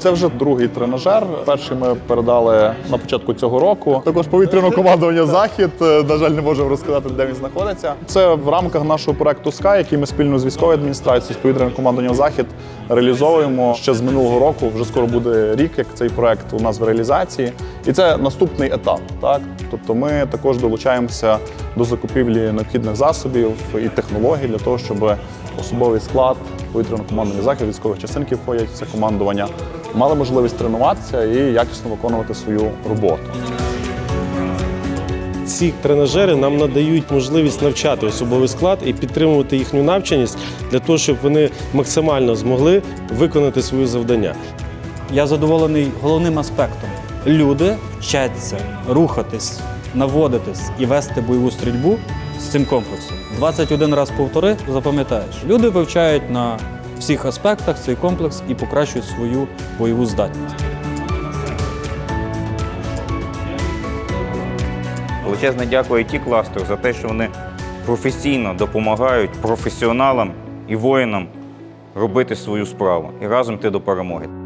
Це вже другий тренажер. Перший ми передали на початку цього року. Також повітряне командування Захід. Е, На жаль, не можемо розказати, де він знаходиться. Це в рамках нашого проекту Sky, який ми спільно з військовою адміністрацією, з повітряним командуванням Захід реалізовуємо ще з минулого року. Вже скоро буде рік, як цей проект у нас в реалізації. І це наступний етап. Так, тобто ми також долучаємося до закупівлі необхідних засобів і технологій для того, щоб особовий склад повітряно командування захід військових частин, які входять в це командування, мали можливість тренуватися і якісно виконувати свою роботу. Ці тренажери нам надають можливість навчати особовий склад і підтримувати їхню навченість для того, щоб вони максимально змогли виконати свої завдання. Я задоволений головним аспектом. Люди вчаться рухатись, наводитись і вести бойову стрільбу з цим комплексом. 21 раз повтори, запам'ятаєш. Люди вивчають на всіх аспектах цей комплекс і покращують свою бойову здатність. Величезне дякую it кластеру за те, що вони професійно допомагають професіоналам і воїнам робити свою справу і разом йти до перемоги.